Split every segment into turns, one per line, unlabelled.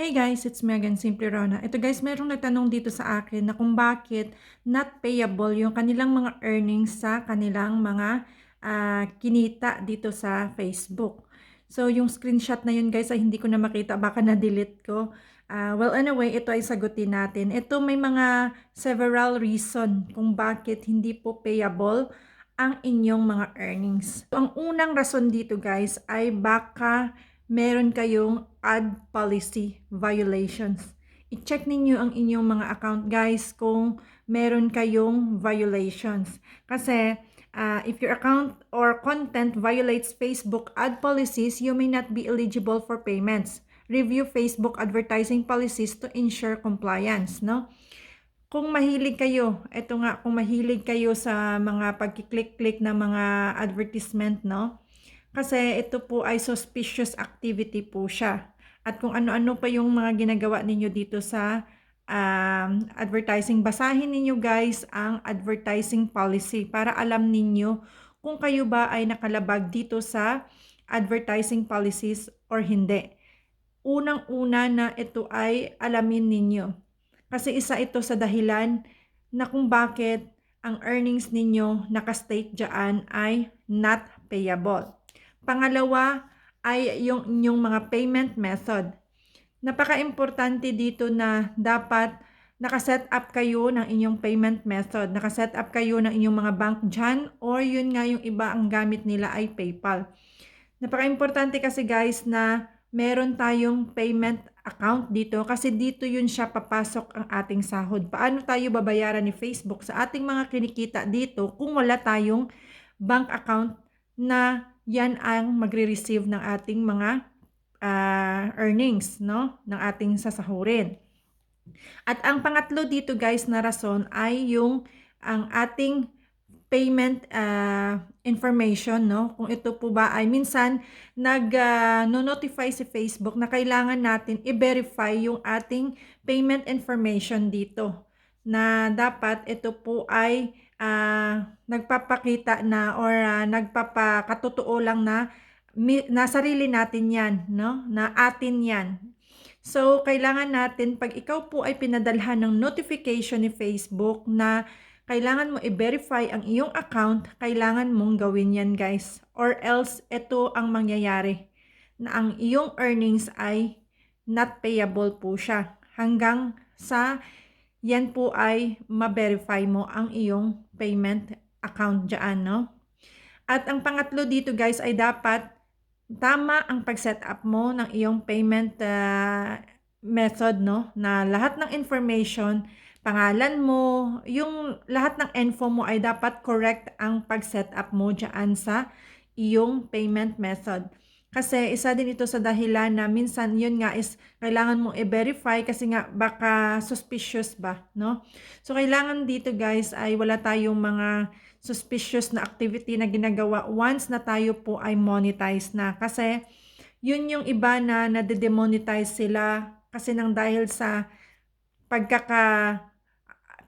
Hey guys, it's Megan Simple Rona. Ito guys, merong nagtanong dito sa akin na kung bakit not payable yung kanilang mga earnings sa kanilang mga ah, kinita dito sa Facebook. So yung screenshot na yun guys ay hindi ko na makita, baka na-delete ko. Ah, well anyway, ito ay sagutin natin. Ito may mga several reason kung bakit hindi po payable ang inyong mga earnings. Ang unang rason dito guys ay baka meron kayong ad policy violations. I-check ninyo ang inyong mga account guys kung meron kayong violations. Kasi uh, if your account or content violates Facebook ad policies, you may not be eligible for payments. Review Facebook advertising policies to ensure compliance, no? Kung mahilig kayo, eto nga, kung mahilig kayo sa mga pagkiklik-click ng mga advertisement, no? Kasi ito po ay suspicious activity po siya. At kung ano-ano pa yung mga ginagawa ninyo dito sa um, advertising, basahin ninyo guys ang advertising policy para alam ninyo kung kayo ba ay nakalabag dito sa advertising policies or hindi. Unang-una na ito ay alamin ninyo. Kasi isa ito sa dahilan na kung bakit ang earnings ninyo nakastate dyan ay not payable. Pangalawa ay yung inyong mga payment method. Napaka-importante dito na dapat nakaset up kayo ng inyong payment method. Nakaset up kayo ng inyong mga bank dyan or yun nga yung iba ang gamit nila ay PayPal. Napaka-importante kasi guys na meron tayong payment account dito kasi dito yun siya papasok ang ating sahod. Paano tayo babayaran ni Facebook sa ating mga kinikita dito kung wala tayong bank account na yan ang magre-receive ng ating mga uh, earnings, no? Ng ating sasahurin. At ang pangatlo dito guys na rason ay yung ang ating payment uh, information, no? Kung ito po ba ay minsan nag-notify uh, si Facebook na kailangan natin i-verify yung ating payment information dito na dapat ito po ay uh, nagpapakita na or uh, nagpapakatotoo lang na mi, na sarili natin yan, no? Na atin yan. So, kailangan natin, pag ikaw po ay pinadalhan ng notification ni Facebook na kailangan mo i-verify ang iyong account, kailangan mong gawin yan guys. Or else, ito ang mangyayari na ang iyong earnings ay not payable po siya hanggang sa yan po ay ma-verify mo ang iyong payment account dyan, no? At ang pangatlo dito guys ay dapat tama ang pag-set up mo ng iyong payment uh, method, no? Na lahat ng information, pangalan mo, yung lahat ng info mo ay dapat correct ang pag-set up mo dyan sa iyong payment method. Kasi isa din ito sa dahilan na minsan yun nga is kailangan mong i-verify kasi nga baka suspicious ba, no? So kailangan dito guys ay wala tayong mga suspicious na activity na ginagawa once na tayo po ay monetize na. Kasi yun yung iba na nade-demonetize sila kasi nang dahil sa pagkaka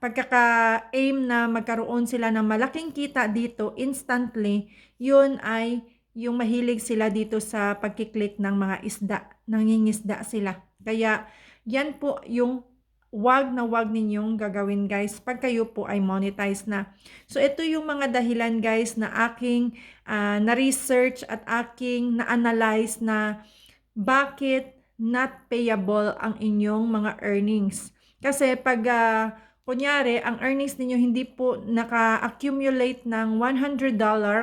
pagkaka-aim na magkaroon sila ng malaking kita dito instantly, yun ay yung mahilig sila dito sa pagkiklik ng mga isda, nangingisda sila. Kaya yan po yung wag na wag ninyong gagawin guys pag kayo po ay monetize na. So ito yung mga dahilan guys na aking uh, na-research at aking na-analyze na bakit not payable ang inyong mga earnings. Kasi pag uh, kunyari ang earnings ninyo hindi po naka-accumulate ng $100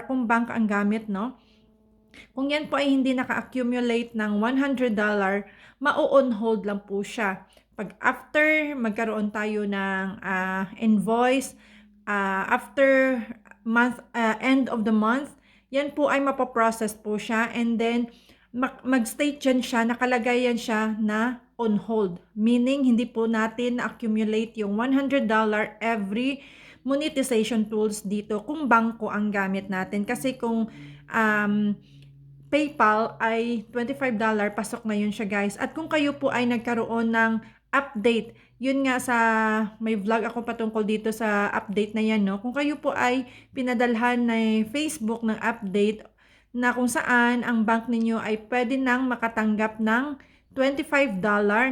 kung bank ang gamit, no? Kung yan po ay hindi naka-accumulate ng $100, ma-on hold lang po siya pag after magkaroon tayo ng uh, invoice, uh, after month, uh, end of the month, yan po ay mapoprocess po siya and then mag-state dyan siya, nakalagay yan siya na on hold. Meaning, hindi po natin na-accumulate yung $100 every monetization tools dito kung bangko ang gamit natin. Kasi kung um, PayPal ay $25, pasok na yun siya guys. At kung kayo po ay nagkaroon ng update. Yun nga sa may vlog ako patungkol dito sa update na yan, no? Kung kayo po ay pinadalhan ng Facebook ng update na kung saan ang bank ninyo ay pwede nang makatanggap ng $25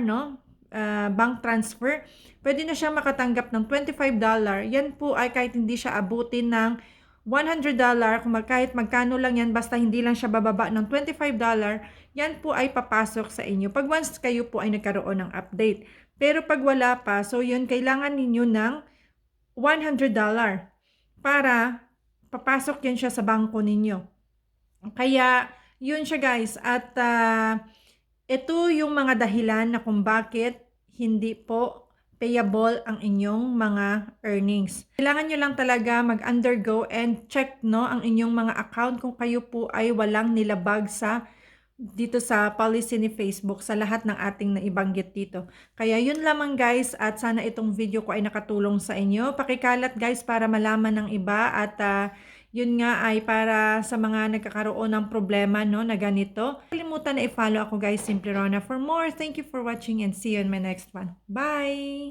no? ah, bank transfer, pwede na siya makatanggap ng $25. Yan po ay kahit hindi siya abutin ng $100, kung mag- kahit magkano lang yan, basta hindi lang siya bababa ng $25, yan po ay papasok sa inyo. Pag once kayo po ay nagkaroon ng update. Pero pag wala pa, so yun, kailangan ninyo ng $100 para papasok yan siya sa bangko ninyo. Kaya, yun siya guys. At ah, ito yung mga dahilan na kung bakit hindi po payable ang inyong mga earnings. Kailangan nyo lang talaga mag-undergo and check no ang inyong mga account kung kayo po ay walang nilabag sa dito sa policy ni Facebook sa lahat ng ating naibanggit dito. Kaya yun lamang guys at sana itong video ko ay nakatulong sa inyo. Pakikalat guys para malaman ng iba at ah, yun nga ay para sa mga nagkakaroon ng problema no na ganito. Kalimutan na i-follow ako guys Simple Rona for more. Thank you for watching and see you in my next one. Bye!